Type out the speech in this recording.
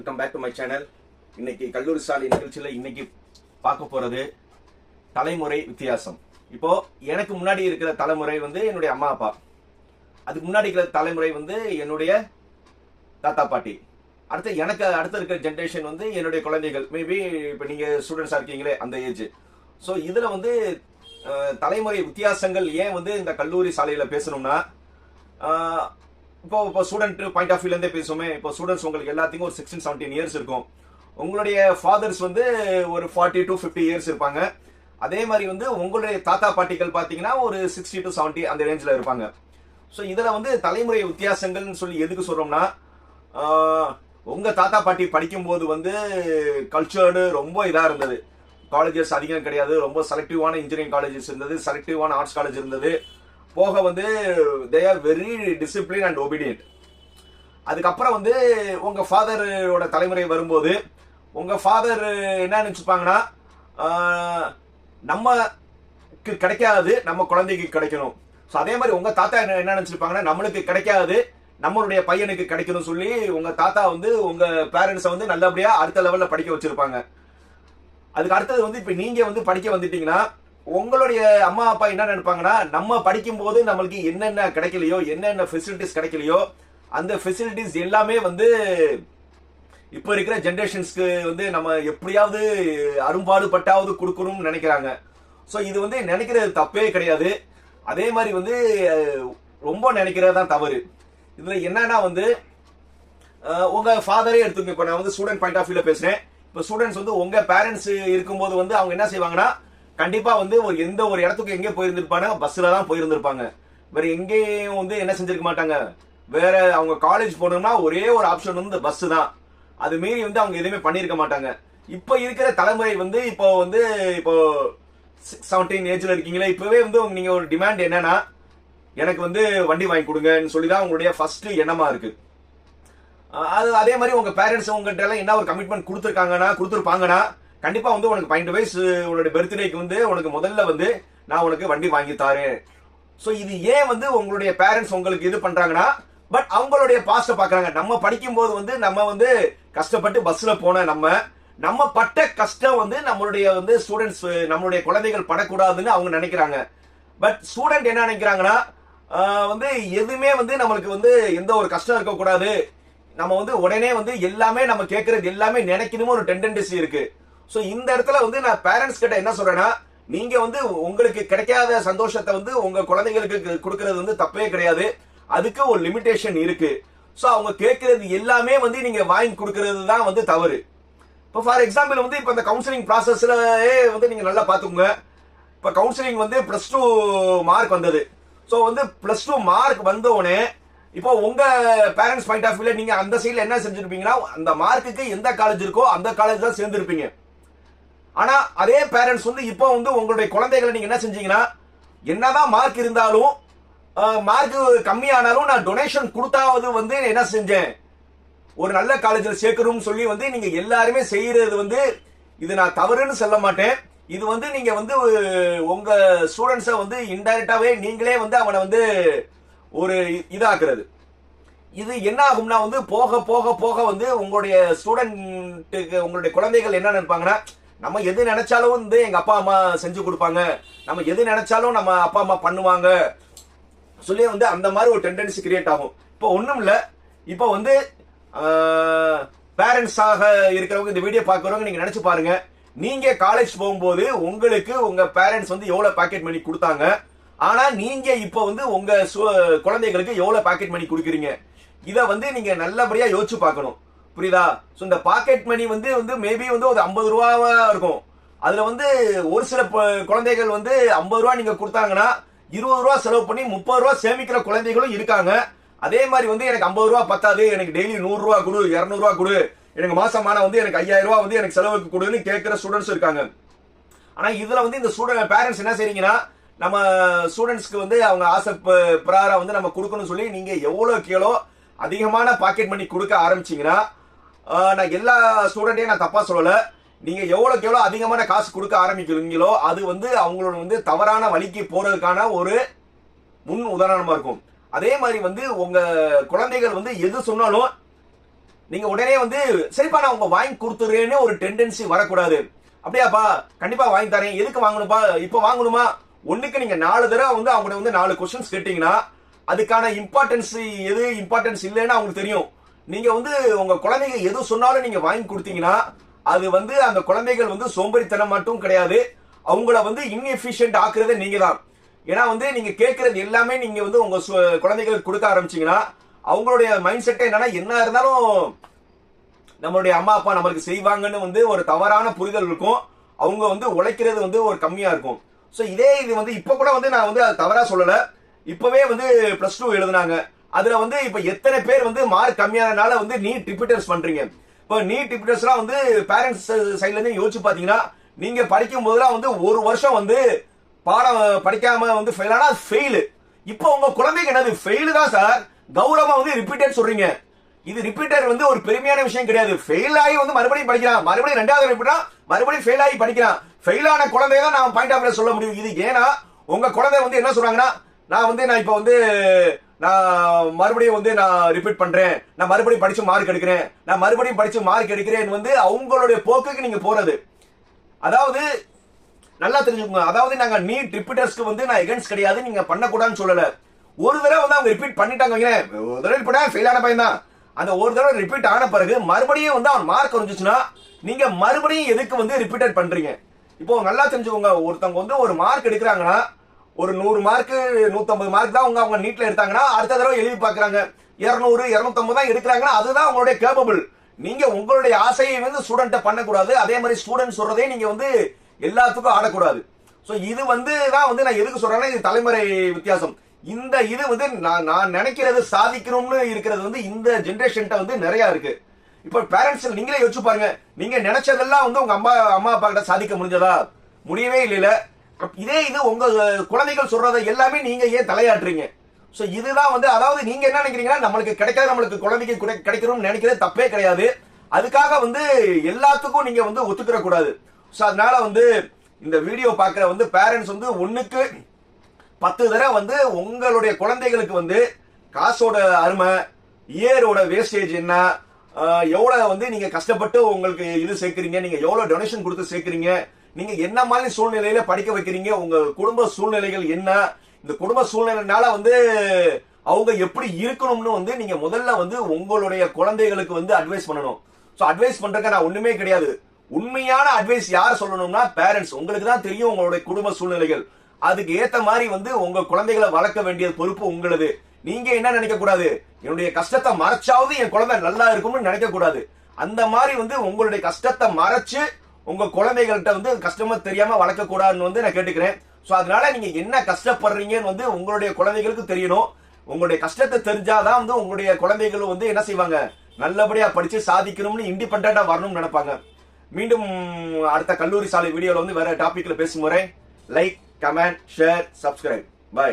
Welcome back to my channel இன்னைக்கு கல்லூரி சாலை நிகழ்ச்சியில் இன்னைக்கு பார்க்க போறது தலைமுறை வித்தியாசம். இப்போ எனக்கு முன்னாடி இருக்கிற தலைமுறை வந்து என்னுடைய அம்மா அப்பா. அதுக்கு முன்னாடி இருக்கிற தலைமுறை வந்து என்னுடைய தாத்தா பாட்டி. அடுத்து எனக்கு அடுத்து இருக்கிற ஜென்ரேஷன் வந்து என்னுடைய குழந்தைகள். மேபி இப்போ நீங்கள் ஸ்டூடெண்ட்ஸாக இருக்கீங்களே அந்த ஏஜ் ஸோ இதில் வந்து தலைமுறை வித்தியாசங்கள் ஏன் வந்து இந்த கல்லூரி சாலையில் பேசணும்னா இப்போ இப்போ ஸ்டூடெண்ட் பாயிண்ட் ஆஃப் வியூலேருந்தே பேசுவோமே. இப்போ ஸ்டூடெண்ட்ஸ் உங்களுக்கு எல்லாத்துக்கும் ஒரு சிக்ஸ்டீன் செவன்டீன் இயர்ஸ் இருக்கும். உங்களுடைய ஃபாதர்ஸ் வந்து ஒரு ஃபார்ட்டி டு ஃபிஃப்டி இயர்ஸ் இருப்பாங்க. அதே மாதிரி வந்து உங்களுடைய தாத்தா பாட்டிகள் பார்த்தீங்கன்னா ஒரு சிக்ஸ்டி டு செவன்ட்டி அந்த ரேஞ்சில் இருப்பாங்க. ஸோ இதில் வந்து தலைமுறை வித்தியாசங்கள்னு சொல்லி எதுக்கு சொல்கிறோம்னா உங்கள் தாத்தா பாட்டி படிக்கும்போது வந்து கல்ச்சர்டு ரொம்ப இதாக இருந்தது. காலேஜஸ் அதிகம் கிடையாது. ரொம்ப செலக்டிவான இன்ஜினியரிங் காலேஜஸ் இருந்தது செலக்டிவான ஆர்ட்ஸ் காலேஜ் இருந்தது. போக வந்து they are very discipline and obedient அதுக்கப்புறம் வந்து உங்கள் ஃபாதரோட தலைமுறை வரும்போது உங்கள் ஃபாதர் என்ன நினச்சிருப்பாங்கன்னா நம்மக்கு நமக்கு கிடைக்காது நம்ம குழந்தைக்கு கிடைக்கணும். ஸோ அதே மாதிரி உங்கள் தாத்தா என்ன என்ன நம்மளுக்கு கிடைக்காது நம்மளுடைய பையனுக்கு கிடைக்கணும் சொல்லி உங்கள் தாத்தா வந்து உங்கள் பேரண்ட்ஸை வந்து நல்லபடியாக அடுத்த லெவலில் படிக்க வச்சுருப்பாங்க. அதுக்கு அடுத்தது வந்து இப்போ நீங்கள் வந்து படிக்க வந்துட்டீங்கன்னா உங்களுடைய அம்மா அப்பா என்ன நினைப்பாங்கன்னா நம்ம படிக்கும் போது நம்மளுக்கு என்னென்ன கிடைக்கலையோ என்னென்ன ஃபெசிலிட்டிஸ் கிடைக்கலையோ அந்த ஃபெசிலிட்டிஸ் எல்லாமே வந்து இப்போ இருக்கிற ஜென்ரேஷன்ஸ்க்கு வந்து நம்ம எப்படியாவது அரும்பாடுபட்டாவது கொடுக்கணும்னு நினைக்கிறாங்க. ஸோ இது வந்து நினைக்கிறது தப்பே கிடையாது. அதே மாதிரி வந்து ரொம்ப நினைக்கிறது தான் தவறு. இதில் என்னன்னா வந்து உங்கள் ஃபாதரே எடுத்துங்க இப்போ நான் வந்து ஸ்டூடெண்ட் பாயிண்ட் ஆஃப் வியூவில் பேசுகிறேன் இப்போ ஸ்டூடெண்ட்ஸ் வந்து உங்கள் பேரண்ட்ஸ் இருக்கும்போது வந்து அவங்க என்ன செய்வாங்கன்னா கண்டிப்பா வந்து ஒரு எந்த ஒரு இடத்துக்கு எங்கே போயிருந்திருப்பாங்க? பஸ்ல தான் போயிருந்திருப்பாங்க. வேற எங்கேயும் வந்து என்ன செஞ்சிருக்க மாட்டாங்க. வேற அவங்க காலேஜ் போனோம்னா ஒரே ஒரு ஆப்ஷன் வந்து பஸ் தான். அது மீறி வந்து அவங்க எதுவுமே பண்ணியிருக்க மாட்டாங்க. இப்போ இருக்கிற தலைமுறை வந்து இப்போ வந்து இப்போ செவன்டீன் ஏஜ்ல இருக்கீங்களா இப்பவே வந்து நீங்க ஒரு டிமாண்ட் என்னன்னா எனக்கு வந்து வண்டி வாங்கி கொடுங்கன்னு சொல்லி தான் உங்களுடைய ஃபர்ஸ்ட் எண்ணமா இருக்கு. அது அதே மாதிரி உங்க பேரண்ட்ஸ் உங்ககிட்ட எல்லாம் என்ன ஒரு கமிட்மெண்ட் கொடுத்துருக்காங்கன்னா கொடுத்துருப்பாங்கன்னா கண்டிப்பாக வந்து உனக்கு பன்னெண்டு வயசு உன்னோட பர்த்டேக்கு வந்து உனக்கு முதல்ல வந்து நான் உனக்கு வண்டி வாங்கி தாரேன். ஸோ இது ஏன் வந்து உங்களுடைய பேரண்ட்ஸ் உங்களுக்கு இது பண்ணுறாங்கன்னா பட் அவங்களுடைய பாஸ்ட்டை பார்க்குறாங்க நம்ம படிக்கும்போது வந்து நம்ம வந்து கஷ்டப்பட்டு பஸ்ஸில் போன நம்ம நம்ம பட்ட கஷ்டம் வந்து நம்மளுடைய வந்து ஸ்டூடெண்ட்ஸ் நம்மளுடைய குழந்தைகள் படக்கூடாதுன்னு அவங்க நினைக்கிறாங்க. பட் ஸ்டூடெண்ட் என்ன நினைக்கிறாங்கன்னா வந்து எதுவுமே வந்து நம்மளுக்கு வந்து எந்த ஒரு கஷ்டம் இருக்கக்கூடாது. நம்ம வந்து உடனே வந்து எல்லாமே நம்ம கேட்கறது எல்லாமே நினைக்கணுமோ ஒரு டெண்டன்சி இருக்குது ஸோ இந்த இடத்துல வந்து நான் பேரண்ட்ஸ் கிட்ட என்ன சொல்றேன்னா நீங்க வந்து உங்களுக்கு கிடைக்காத சந்தோஷத்தை வந்து உங்க குழந்தைங்களுக்கு கொடுக்கறது வந்து தப்பே கிடையாது. அதுக்கு ஒரு லிமிடேஷன் இருக்கு. ஸோ அவங்க கேட்கறது எல்லாமே வந்து நீங்க வாங்கி கொடுக்கறது தான் வந்து தவறு. இப்போ ஃபார் எக்ஸாம்பிள் வந்து இப்போ இந்த கவுன்சிலிங் ப்ராசஸ்லயே வந்து நீங்க நல்லா பார்த்துக்கோங்க. இப்போ கவுன்சிலிங் வந்து ப்ளஸ் டூ மார்க் வந்தது. ஸோ வந்து ப்ளஸ் டூ மார்க் வந்த உடனே இப்போ உங்க பேரண்ட்ஸ் பாயிண்ட் ஆஃப் வியூல நீங்க அந்த சைடில் என்ன செஞ்சிருப்பீங்கன்னா அந்த மார்க்குக்கு எந்த காலேஜ் இருக்கோ அந்த காலேஜ் தான் சேர்ந்துருப்பீங்க. ஆனா அதே பேரண்ட்ஸ் வந்து இப்போ வந்து உங்களுடைய குழந்தைகளை நீங்க என்ன செஞ்சீங்கன்னா என்னதான் மார்க் இருந்தாலும் மார்க் கம்மியானாலும் நான் டொனேஷன் கொடுத்தாவது வந்து என்ன செஞ்சேன்? ஒரு நல்ல காலேஜில் சேர்க்கணும்னு சொல்லி வந்து நீங்க எல்லாருமே செய்யறது வந்து இது நான் தவறுன்னு சொல்ல மாட்டேன். இது வந்து நீங்க வந்து உங்கள் உங்க ஸ்டூடெண்ட்ஸை வந்து இன்டைரக்டாவே நீங்களே வந்து அவனை வந்து ஒரு இதாக்குறது. இது என்ன ஆகும்னா வந்து போக போக போக வந்து உங்களுடைய ஸ்டூடெண்ட்டுக்கு உங்களுடைய குழந்தைகள் என்ன நினைப்பாங்கன்னா நம்ம எது நினைச்சாலும் வந்து எங்க அப்பா அம்மா செஞ்சு கொடுப்பாங்க. நம்ம எது நினைச்சாலும் நம்ம அப்பா அம்மா பண்ணுவாங்க. சொல்லி வந்து அந்த மாதிரி ஒரு டெண்டன்சி கிரியேட் ஆகும். இப்போ ஒன்றும் இல்லை. இப்போ வந்து பேரண்ட்ஸாக இருக்கிறவங்க இந்த வீடியோ பார்க்குறவங்க நீங்கள் நினச்சி பாருங்க. நீங்கள் காலேஜ் போகும்போது உங்களுக்கு உங்கள் பேரண்ட்ஸ் வந்து எவ்வளோ பாக்கெட் மணி கொடுத்தாங்க. ஆனால் நீங்கள் இப்போ வந்து உங்கள் சு- குழந்தைகளுக்கு எவ்வளோ பாக்கெட் மணி கொடுக்குறீங்க. இதை வந்து நீங்கள் நல்லபடியாக யோசிச்சு பார்க்கணும். புரியுதா? ஸோ இந்த பாக்கெட் மணி வந்து வந்து மேபி வந்து ஒரு ஐம்பது ரூபாவா இருக்கும். அதில் வந்து ஒரு சில ப- குழந்தைகள் வந்து ஐம்பது ரூபா நீங்கள் கொடுத்தாங்கன்னா இருபது ரூபா செலவு பண்ணி முப்பது ரூபா சேமிக்கிற குழந்தைகளும் இருக்காங்க. அதே மாதிரி வந்து எனக்கு ஐம்பது ரூபா பத்தாது எனக்கு டெய்லி நூறுரூவா கொடு இரநூறுவா கொடு எனக்கு மாசமான வந்து எனக்கு ஐயாயிரம் ரூபா வந்து எனக்கு செலவுக்கு கொடுன்னு கேட்குற ஸ்டூடெண்ட்ஸ் இருக்காங்க. ஆனால் இதில் வந்து இந்த ஸ்டூடெண்ட் பேரண்ட்ஸ் என்ன செய்றீங்கன்னா நம்ம ஸ்டூடெண்ட்ஸ்க்கு வந்து அவங்க ஆசை ப- பிரகாரம் வந்து நம்ம கொடுக்கணும்னு சொல்லி நீங்கள் எவ்வளோ கீழோ அதிகமான பாக்கெட் மணி கொடுக்க ஆரம்பிச்சிங்கன்னா நான் எல்லா ஸ்டூடெண்ட்டையும் நான் தப்பாக சொல்லலை. நீங்கள் எவ்வளோக்கு எவ்வளோ அதிகமான காசு கொடுக்க ஆரம்பிக்கிறீங்களோ அது வந்து அவங்களோட வந்து தவறான வழிக்கு போகிறதுக்கான ஒரு முன் உதாரணமாக இருக்கும். அதே மாதிரி வந்து உங்கள் குழந்தைகள் வந்து எது சொன்னாலும் நீங்கள் உடனே வந்து சரிப்பா நான் உங்க வாங்கி கொடுத்துறேன்னு ஒரு டெண்டன்சி வரக்கூடாது. அப்படியாப்பா கண்டிப்பாக வாங்கி தரேன். எதுக்கு வாங்கணும்ப்பா? இப்போ வாங்கணுமா? ஒன்றுக்கு நீங்கள் நாலு தடவை வந்து அவங்கள்ட்ட வந்து நாலு கொஸ்டின்ஸ் கேட்டிங்கன்னா அதுக்கான இம்பார்ட்டன்ஸ் எது இம்பார்ட்டன்ஸ் இல்லைன்னு அவங்களுக்கு தெரியும். நீங்க வந்து உங்க குழந்தைங்க எது சொன்னாலும் நீங்க வாங்கி கொடுத்தீங்கன்னா அது வந்து அந்த குழந்தைகள் வந்து சோம்பேறித்தனம் மட்டும் கிடையாது. அவங்கள வந்து இன்எஃபிஷியன்ட் ஆக்குறது நீங்க தான் ஏன்னா வந்து நீங்க கேட்கறது எல்லாமே நீங்க வந்து உங்க குழந்தைகளுக்கு கொடுக்க ஆரம்பிச்சீங்கன்னா அவங்களுடைய மைண்ட் செட்டே என்னன்னா என்ன இருந்தாலும் நம்மளுடைய அம்மா அப்பா நம்மளுக்கு செய்வாங்கன்னு வந்து ஒரு தவறான புரிதல் இருக்கும். அவங்க வந்து உழைக்கிறது வந்து ஒரு கம்மியா இருக்கும். ஸோ இதே இது வந்து இப்போ கூட வந்து நான் வந்து அது தவறாக சொல்லலை. இப்போவே வந்து ப்ளஸ் டூ எழுதுனாங்க. அதுல வந்து இப்ப எத்தனை பேர் வந்து மார்க் கம்மியானனால வந்து நீட் ரிப்பீட்டர்ஸ் பண்றீங்க? இப்போ நீட் ரிப்பீட்டர்ஸ்லாம் வந்து பேரண்ட்ஸ் சைட்ல இருந்து யோசிச்சு பாத்தீங்கன்னா நீங்க படிக்கும் போதெல்லாம் வந்து ஒரு வருஷம் வந்து பாடம் படிக்காம வந்து ஃபெயில் ஆனா ஃபெயிலு இப்போ உங்க குழந்தைக்கு என்னது? ஃபெயிலு தான் சார் கௌரவமா வந்து ரிப்பீட்டட் சொல்றீங்க. இது ரிப்பீட்டர் வந்து ஒரு பெருமையான விஷயம் கிடையாது. ஃபெயில் ஆகி வந்து மறுபடியும் படிக்கிறான் மறுபடியும் ரெண்டாவது ரிப்பீட்டா மறுபடியும் ஃபெயில் ஆகி படிக்கிறான் ஃபெயில் ஆன குழந்தைய தான் நான் பாயிண்ட் ஆஃப் சொல்ல முடியும். இது ஏன்னா உங்க குழந்தை வந்து என்ன சொல்றாங்கன்னா நான் வந்து நான் இப்போ வந்து நான் மறுபடியும் வந்து நான் ரிப்பீட் பண்றேன். நான் மறுபடியும் படிச்சு மார்க் எடுக்கிறேன். நான் மறுபடியும் படிச்சு மார்க் எடுக்கிறேன் வந்து அவங்களுடைய போக்குக்கு நீங்க போறது. அதாவது நல்லா தெரிஞ்சுக்கோங்க. அதாவது நாங்க நீட் ரிப்பீட்டர்ஸ்க்கு வந்து நான் எகென்ஸ்ட் கிடையாது. நீங்க பண்ணக்கூடாதுன்னு சொல்லல. ஒரு தடவை வந்து அவங்க ரிப்பீட் பண்ணிட்டாங்க. ஒரு தடவை ரிப்பீட் ஃபெயில் ஆன பையன் தான். அந்த ஒரு தடவை ரிப்பீட் ஆன பிறகு மறுபடியும் வந்து அவன் மார்க் வந்துச்சுன்னா நீங்க மறுபடியும் எதுக்கு வந்து ரிப்பீட்டட் பண்றீங்க? இப்போ நல்லா தெரிஞ்சுக்கோங்க. ஒருத்தவங்க வந்து ஒரு மார்க் எடுக்கிறாங்கன்னா ஒரு நூறு மார்க் நூத்தம்பது மார்க் தான் அவங்க அவங்க நீட்ல எடுத்தாங்கன்னா அடுத்த தடவை எழுதி பார்க்குறாங்க. இருநூறு இருநூத்தம்பது தான் எடுக்கிறாங்கன்னா அதுதான் உங்களுடைய கேபபிள் நீங்க உங்களுடைய ஆசையை வந்து ஸ்டூடெண்ட்டை பண்ணக்கூடாது. அதே மாதிரி ஸ்டூடெண்ட் சொல்றதே நீங்க வந்து எல்லாத்துக்கும் ஆடக்கூடாது. ஸோ இது வந்து தான் வந்து நான் எதுக்கு சொல்றேன்னா இது தலைமுறை வித்தியாசம். இந்த இது வந்து நான் நான் நினைக்கிறது சாதிக்கணும்னு இருக்கிறது வந்து இந்த ஜென்ரேஷன்கிட்ட வந்து நிறைய இருக்கு. இப்போ பேரண்ட்ஸ் நீங்களே யோசிச்சு பாருங்க. நீங்க நினைச்சதெல்லாம் வந்து உங்க அம்மா அம்மா அப்பா கிட்ட சாதிக்க முடிஞ்சதா? முடியவே இல்லை இதே இது உங்க குழந்தைகள் சொல்றதை எல்லாமே நீங்க ஏன் தலையாட்டுறீங்க? ஸோ இதுதான் வந்து அதாவது நீங்க என்ன நினைக்கிறீங்கன்னா நம்மளுக்கு கிடைக்காத நம்மளுக்கு குழந்தைக்கு கிடை- கிடைக்கணும்னு நினைக்கிறது தப்பே கிடையாது. அதுக்காக வந்து எல்லாத்துக்கும் நீங்க வந்து ஒத்துக்கிற கூடாது. ஸோ அதனால வந்து இந்த வீடியோ பார்க்குற வந்து பேரண்ட்ஸ் வந்து ஒன்றுக்கு பத்து தடவை வந்து உங்களுடைய குழந்தைகளுக்கு வந்து காசோட அருமை இயரோட வேஸ்டேஜ் என்ன எவ்வளோ வந்து நீங்கள் கஷ்டப்பட்டு உங்களுக்கு இது சேர்க்குறீங்க நீங்கள் எவ்வளோ டொனேஷன் கொடுத்து சேர்க்குறீங்க நீங்க என்ன மாதிரி சூழ்நிலையில படிக்க வைக்கிறீங்க? உங்க குடும்ப சூழ்நிலைகள் என்ன? இந்த குடும்ப சூழ்நிலைனால வந்து அவங்க எப்படி இருக்கணும்னு வந்து நீங்க முதல்ல வந்து உங்களுடைய குழந்தைகளுக்கு வந்து அட்வைஸ் பண்ணணும். ஸோ அட்வைஸ் பண்றதுக்கு நான் ஒண்ணுமே கிடையாது. உண்மையான அட்வைஸ் யார் சொல்லணும்னா பேரண்ட்ஸ் உங்களுக்கு தான் தெரியும் உங்களுடைய குடும்ப சூழ்நிலைகள். அதுக்கு ஏத்த மாதிரி வந்து உங்க குழந்தைகளை வளர்க்க வேண்டிய பொறுப்பு உங்களது. நீங்க என்ன நினைக்க கூடாது என்னுடைய கஷ்டத்தை மறைச்சாவது என் குழந்தை நல்லா இருக்கும்னு நினைக்க கூடாது அந்த மாதிரி வந்து உங்களுடைய கஷ்டத்தை மறைச்சு உங்க குழந்தைகள்கிட்ட வந்து கஷ்டமா தெரியாம வளர்க்கக்கூடாதுன்னு வந்து நான் கேட்டுக்கிறேன். ஸோ அதனால நீங்க என்ன கஷ்டப்படுறீங்கன்னு வந்து உங்களுடைய குழந்தைகளுக்கு தெரியணும். உங்களுடைய கஷ்டத்தை தெரிஞ்சாதான் வந்து உங்களுடைய குழந்தைகள் வந்து என்ன செய்வாங்க? நல்லபடியா படிச்சு சாதிக்கணும்னு இண்டிபெண்டா வரணும்னு நினைப்பாங்க. மீண்டும் அடுத்த கல்லூரி சாலை வீடியோவில் வந்து வேற டாபிக்ல பேசும் முறை like comment share subscribe bye